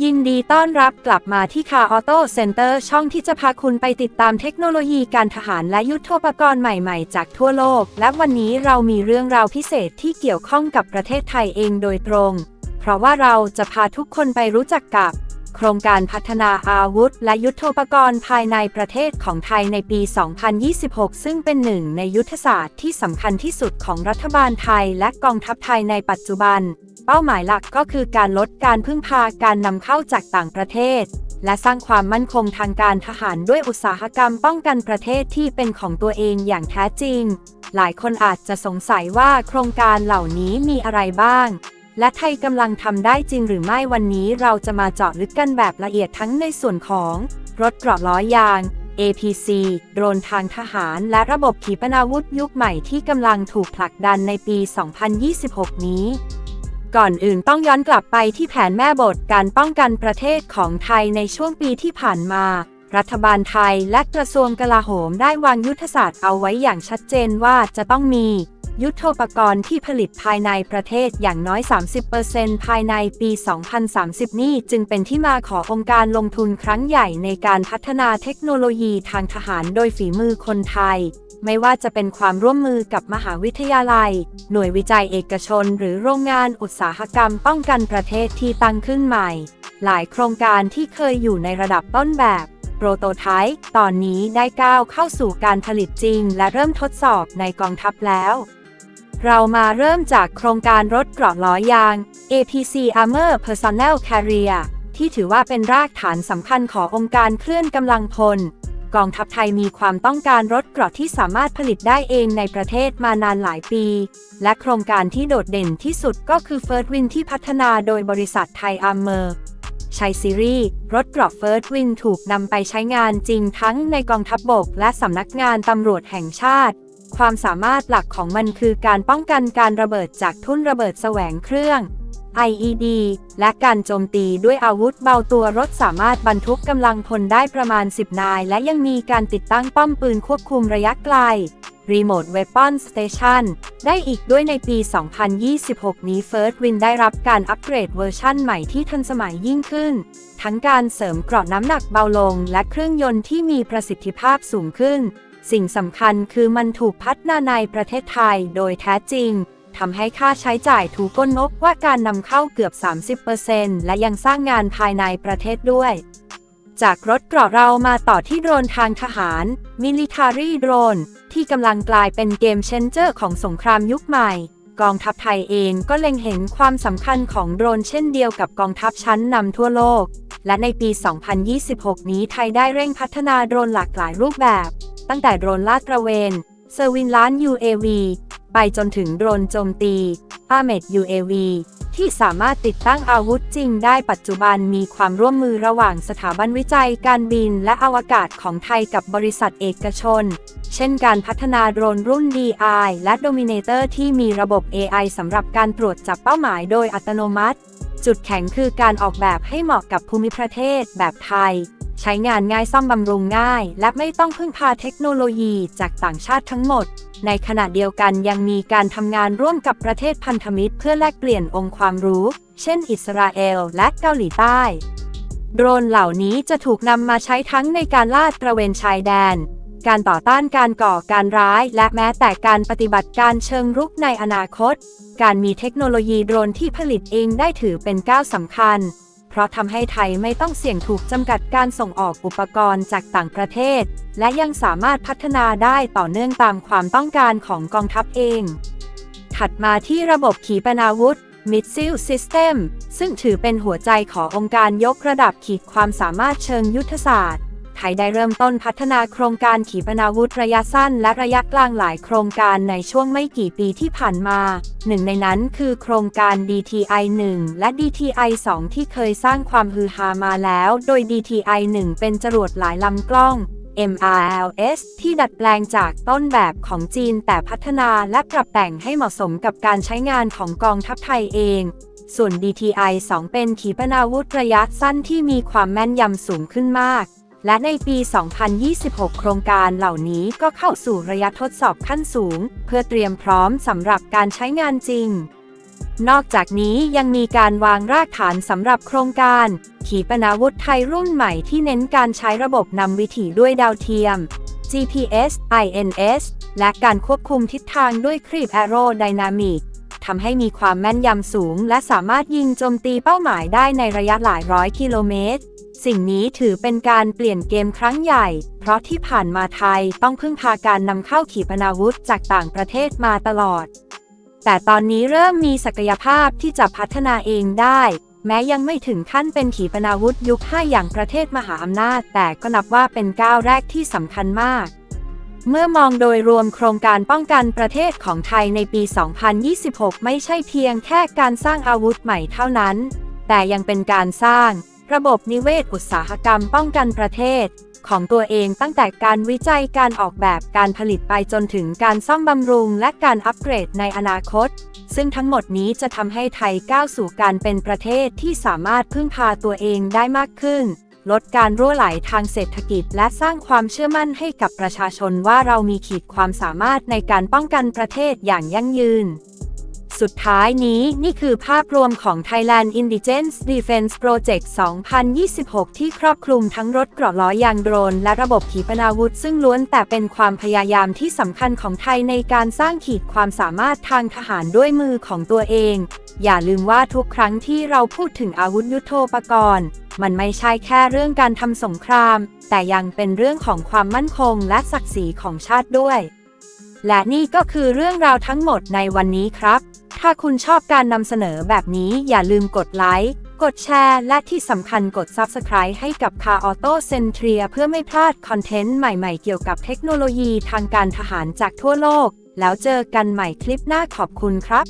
ยินดีต้อนรับกลับมาที่คาออโต้เซ็นเตอร์ช่องที่จะพาคุณไปติดตามเทคโนโลยีการทหารและยุทธปกรณ์ใหม่ๆ จากทั่วโลก และวันนี้เรามีเรื่องราวพิเศษที่เกี่ยวข้องกับประเทศไทยเองโดยตรง เพราะว่าเราจะพาทุกคนไปรู้จักกับ โครงการพัฒนาอาวุธ และยุทธปกรณ์ภายในประเทศของไทยในปี 2026 ซึ่งเป็นหนึ่งในยุทธศาสตร์ที่สำคัญที่สุดของรัฐบาลไทยและกองทัพไทยในปัจจุบัน เป้าหมายหลักก็คือการลดการพึ่งพาการนำเข้าจากต่างประเทศ และสร้างความมั่นคงทางการทหารด้วยอุตสาหกรรมป้องกันประเทศที่เป็นของตัวเองอย่างแท้จริง หลายคนอาจจะสงสัยว่าโครงการเหล่านี้มีอะไรบ้างและไทยกำลังทำได้จริงหรือไม่วันนี้เราจะมาเจาะลึกกันแบบละเอียดทั้งในส่วนของ รถเกราะล้อยาง APC โดรนทางทหาร และระบบขีปนาวุธยุคใหม่ที่กำลังถูกผลักดันในปี 2026 นี้ ก่อนอื่นต้องย้อนกลับไปที่แผนแม่บทการป้องกันประเทศของไทยในช่วงปีที่ผ่านมา รัฐบาลไทยและกระทรวงกลาโหมได้วางยุทธศาสตร์เอาไว้อย่างชัดเจนว่าจะต้องมี ยุทโธปกรณ์ที่ผลิตภายในประเทศอย่างน้อย 30%ภายในปี 2030 นี้จึงเป็นที่มาขององค์การลงทุนครั้งใหญ่ในการพัฒนาเทคโนโลยีทางทหารโดยฝีมือคนไทย ไม่ว่าจะเป็นความร่วมมือกับมหาวิทยาลัย หน่วยวิจัยเอกชน หรือโรงงานอุตสาหกรรมป้องกันประเทศที่ตั้งขึ้นใหม่ หลายโครงการที่เคยอยู่ในระดับต้นแบบโปรโตไทป์ตอนนี้ได้ก้าวเข้าสู่การผลิตจริง และเริ่มทดสอบในกองทัพแล้ว เรามาเริ่มจากโครงการรถเกราะล้อยาง APC Armor Personnel Carrier ที่ถือว่าเป็นรากฐานสำคัญขององค์การเคลื่อนกำลังพล กองทัพไทยมีความต้องการรถเกราะที่สามารถผลิตได้เองในประเทศมานานหลายปี และโครงการที่โดดเด่นที่สุดก็คือ First Win ที่พัฒนาโดยบริษัทไทยอาร์เมอร์ชัยซีรีส์รถเกราะ First Win ถูกนำไปใช้งานจริงทั้งในกองทัพบบก และสำนักงานตำรวจแห่งชาติ ความสามารถหลักของมันคือการป้องกันการระเบิดจากทุ่นระเบิดแสวงเครื่อง IED และการโจมตีด้วยอาวุธเบาตัวรถสามารถบรรทุกกำลังพลได้ประมาณ 10 นาย และยังมีการติดตั้งป้อมปืนควบคุมระยะไกล Remote Weapon Station ได้อีกด้วยในปี 2026 นี้ First Win ได้รับการอัปเกรดเวอร์ชั่นใหม่ที่ทันสมัยยิ่งขึ้น ทั้งการเสริมเกราะน้ำหนักเบาลง และเครื่องยนต์ที่มีประสิทธิภาพสูงขึ้น สิ่งสำคัญคือมันถูกพัฒนาในประเทศไทยโดยแท้จริง ทำให้ค่าใช้จ่ายถูกก้นงบว่าการนำเข้าเกือบ 30%และยังสร้างงานภายในประเทศด้วย จากรถเกราะเรามาต่อที่โดรนทางทหาร Military Drone ที่กำลังกลายเป็นเกมเชนเจอร์ของสงครามยุคใหม่ กองทัพไทยเองก็เล็งเห็นความสำคัญของโดรนเช่นเดียวกับกองทัพชั้นนำทั่วโลก และในปี 2026 นี้ไทยได้เร่งพัฒนาโดรนหลากหลายรูปแบบ ตั้งแต่โดรนลาดตระเวนเซอร์วินล้าน UAV ไปจนถึงโดรนโจมตี a m e d UAV ที่สามารถติดตั้งอาวุธจริงได้ปัจจุบันมีความร่วมมือระหว่างสถาบันวิจัยการบินและอวกาศของไทยกับบริษัทเอกชน เช่นการพัฒนาโดรนรุ่น DI และ Dominator ที่มีระบบ AI สำหรับการตรวจจับเป้าหมายโดยอัตโนมัติ จุดแข็งคือการออกแบบให้เหมาะกับภูมิประเทศแบบไทย ใช้งานง่ายซ่อมบำรุงง่าย และไม่ต้องพึ่งพาเทคโนโลยีจากต่างชาติทั้งหมด ในขณะเดียวกันยังมีการทำงานร่วมกับประเทศพันธมิตร เพื่อแลกเปลี่ยนองค์ความรู้ เช่น อิสราเอล และเกาหลีใต้ โดรนเหล่านี้จะถูกนำมาใช้ทั้งในการลาดตระเวนชายแดน การต่อต้านการก่อการร้าย และแม้แต่การปฏิบัติการเชิงรุกในอนาคต การมีเทคโนโลยีโดรนที่ผลิตเองได้ถือเป็นก้าวสำคัญ เพราะทำให้ไทยไม่ต้องเสี่ยงถูกจำกัดการส่งออกอุปกรณ์จากต่างประเทศ และยังสามารถพัฒนาได้ต่อเนื่องตามความต้องการของกองทัพเอง ถัดมาที่ระบบขีปนาวุธ Missile System ซึ่งถือเป็นหัวใจขององค์การยกระดับขีดความสามารถเชิงยุทธศาสตร์ ทยได้เริ่มต้นพัฒนาโครงการขีปนาวุธระยะสั้นและระยะกลางหลายโครงการในช่วงไม่กี่ปีที่ผ่านมา หนึ่งในนั้นคือโครงการ DTI 1 และ DTI 2 ที่เคยสร้างความฮือฮามาแล้ว โดย DTI 1 เป็นจรวดหลายลำกล้อง MRLS ที่ดัดแปลงจากต้นแบบของจีนแต่พัฒนาและปรับแต่งให้เหมาะสมกับการใช้งานของกองทัพไทยเอง ส่วน DTI 2 เป็นขีปนาวุธระยะสั้นที่มีความแม่นยำสูงขึ้นมาก และในปี 2026 โครงการเหล่านี้ก็เข้าสู่ระยะทดสอบขั้นสูง เพื่อเตรียมพร้อมสำหรับการใช้งานจริง นอกจากนี้ยังมีการวางรากฐานสำหรับโครงการ ขีปนาวุธไทยรุ่นใหม่ที่เน้นการใช้ระบบนำวิถีด้วยดาวเทียม GPS INS และการควบคุมทิศทางด้วยครีบแอโรไดนามิกทำให้มีความแม่นยำสูง และสามารถยิงโจมตีเป้าหมายได้ในระยะหลายร้อยกิโลเมตร สิ่งนี้ถือเป็นการเปลี่ยนเกมครั้งใหญ่ เพราะที่ผ่านมาไทยต้องพึ่งพาการนำเข้าขีปนาวุธจากต่างประเทศมาตลอด แต่ตอนนี้เริ่มมีศักยภาพที่จะพัฒนาเองได้ แม้ยังไม่ถึงขั้นเป็นขีปนาวุธยุค 5 อย่างประเทศมหาอำนาจ แต่ก็นับว่าเป็นก้าวแรกที่สำคัญมากเมื่อมองโดยรวมโครงการป้องกันประเทศของไทยในปี 2026 ไม่ใช่เพียงแค่การสร้างอาวุธใหม่เท่านั้น แต่ยังเป็นการสร้าง ระบบนิเวศอุตสาหกรรมป้องกันประเทศ ของตัวเองตั้งแต่การวิจัยการออกแบบการผลิตไปจนถึงการซ่อมบำรุงและการอัปเกรดในอนาคต ซึ่งทั้งหมดนี้จะทำให้ไทยก้าวสู่การเป็นประเทศที่สามารถพึ่งพาตัวเองได้มากขึ้น ลดการรั่วไหลทางเศรษฐกิจ และสร้างความเชื่อมั่นให้กับประชาชนว่าเรามีขีดความสามารถในการป้องกันประเทศอย่างยั่งยืน สุดท้ายนี้นี่คือภาพรวมของ Thailand Indigence Defense Project 2026 ที่ครอบคลุมทั้งรถเกราะล้อยางโดรน และระบบขีปนาวุธ ซึ่งล้วนแต่เป็นความพยายามที่สำคัญของไทยในการสร้างขีดความสามารถทางทหารด้วยมือของตัวเอง อย่าลืมว่าทุกครั้งที่เราพูดถึงอาวุธยุโทโธปกรณ์ มันไม่ใช่แค่เรื่องการทำสงคราม แต่ยังเป็นเรื่องของความมั่นคงและศักดิ์ศรีของชาติด้วยและนี่ก็คือเรื่องราวทั้งหมดในวันนี้ครับ ถ้าคุณชอบการนำเสนอแบบนี้อย่าลืมกดไลค์ กดแชร์ และที่สำคัญกด Subscribe ให้กับ Car Auto Centria เพื่อไม่พลาดคอนเทนต์ใหม่ๆ เกี่ยวกับเทคโนโลยีทางการทหารจากทั่วโลก แล้วเจอกันใหม่คลิปหน้าขอบคุณครับ